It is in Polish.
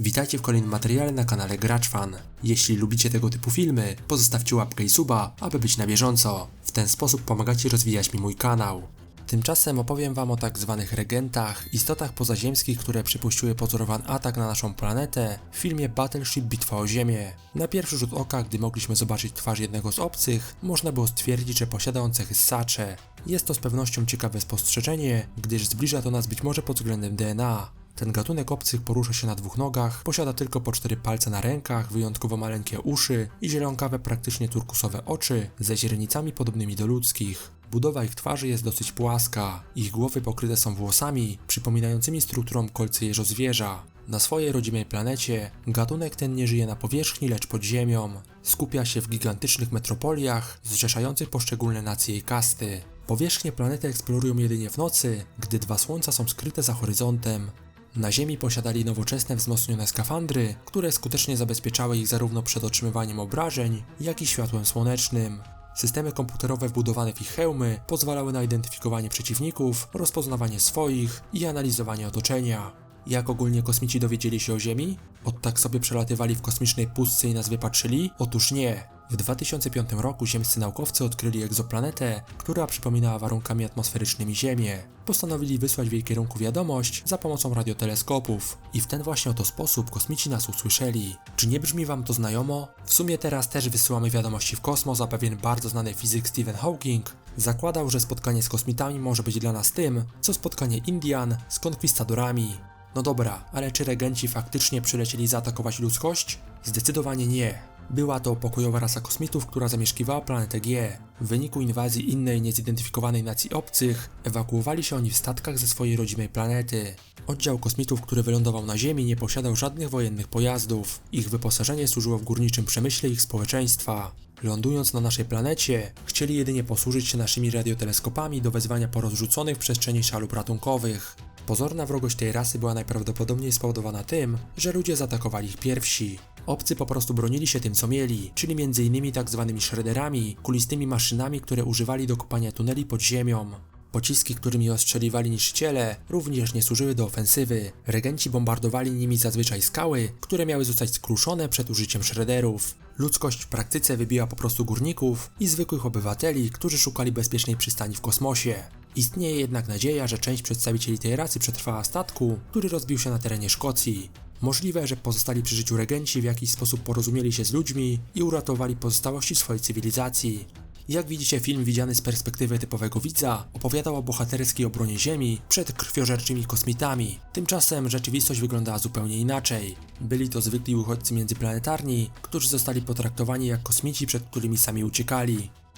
Witajcie w kolejnym materiale na kanale Gracz Fan. Jeśli lubicie tego typu filmy, pozostawcie łapkę i suba, aby być na bieżąco. W ten sposób pomagacie rozwijać mi mój kanał. Tymczasem opowiem wam o tak zwanych regentach, istotach pozaziemskich, które przypuściły pozorowany atak na naszą planetę w filmie Battleship Bitwa o Ziemię. Na pierwszy rzut oka, gdy mogliśmy zobaczyć twarz jednego z obcych, można było stwierdzić, że posiada on cechy ssacze. Jest to z pewnością ciekawe spostrzeżenie, gdyż zbliża to nas być może pod względem DNA. Ten gatunek obcych porusza się na dwóch nogach, posiada tylko po cztery palce na rękach, wyjątkowo maleńkie uszy i zielonkawe praktycznie turkusowe oczy ze źrenicami podobnymi do ludzkich. Budowa ich twarzy jest dosyć płaska, ich głowy pokryte są włosami przypominającymi strukturą kolce jeżozwierza. Na swojej rodzimej planecie gatunek ten nie żyje na powierzchni, lecz pod ziemią. Skupia się w gigantycznych metropoliach zrzeszających poszczególne nacje i kasty. Powierzchnię planety eksplorują jedynie w nocy, gdy dwa słońca są skryte za horyzontem. Na Ziemi posiadali nowoczesne wzmocnione skafandry, które skutecznie zabezpieczały ich zarówno przed otrzymywaniem obrażeń, jak i światłem słonecznym. Systemy komputerowe wbudowane w ich hełmy pozwalały na identyfikowanie przeciwników, rozpoznawanie swoich i analizowanie otoczenia. Jak ogólnie kosmici dowiedzieli się o Ziemi? Od tak sobie przelatywali w kosmicznej pustce i nas wypatrzyli? Otóż nie. W 2005 roku ziemscy naukowcy odkryli egzoplanetę, która przypominała warunkami atmosferycznymi Ziemię. Postanowili wysłać w jej kierunku wiadomość za pomocą radioteleskopów i w ten właśnie oto sposób kosmici nas usłyszeli. Czy nie brzmi wam to znajomo? W sumie teraz też wysyłamy wiadomości w kosmos, a pewien bardzo znany fizyk Stephen Hawking zakładał, że spotkanie z kosmitami może być dla nas tym, co spotkanie Indian z konkwistadorami. No dobra, ale czy regenci faktycznie przylecieli zaatakować ludzkość? Zdecydowanie nie. Była to pokojowa rasa kosmitów, która zamieszkiwała planetę G. W wyniku inwazji innej niezidentyfikowanej nacji obcych, ewakuowali się oni w statkach ze swojej rodzimej planety. Oddział kosmitów, który wylądował na Ziemi, nie posiadał żadnych wojennych pojazdów. Ich wyposażenie służyło w górniczym przemyśle ich społeczeństwa. Lądując na naszej planecie, chcieli jedynie posłużyć się naszymi radioteleskopami do wezwania porozrzuconych w przestrzeni szalup ratunkowych. Pozorna wrogość tej rasy była najprawdopodobniej spowodowana tym, że ludzie zaatakowali ich pierwsi. Obcy po prostu bronili się tym, co mieli, czyli m.in. tak zwanymi shredderami, kulistnymi maszynami, które używali do kopania tuneli pod ziemią. Pociski, którymi ostrzeliwali niszczyciele, również nie służyły do ofensywy. Regenci bombardowali nimi zazwyczaj skały, które miały zostać skruszone przed użyciem shredderów. Ludzkość w praktyce wybiła po prostu górników i zwykłych obywateli, którzy szukali bezpiecznej przystani w kosmosie. Istnieje jednak nadzieja, że część przedstawicieli tej rasy przetrwała statku, który rozbił się na terenie Szkocji. Możliwe, że pozostali przy życiu regenci w jakiś sposób porozumieli się z ludźmi i uratowali pozostałości swojej cywilizacji. Jak widzicie, film widziany z perspektywy typowego widza opowiadał o bohaterskiej obronie Ziemi przed krwiożerczymi kosmitami. Tymczasem rzeczywistość wyglądała zupełnie inaczej. Byli to zwykli uchodźcy międzyplanetarni, którzy zostali potraktowani jak kosmici, przed którymi sami uciekali.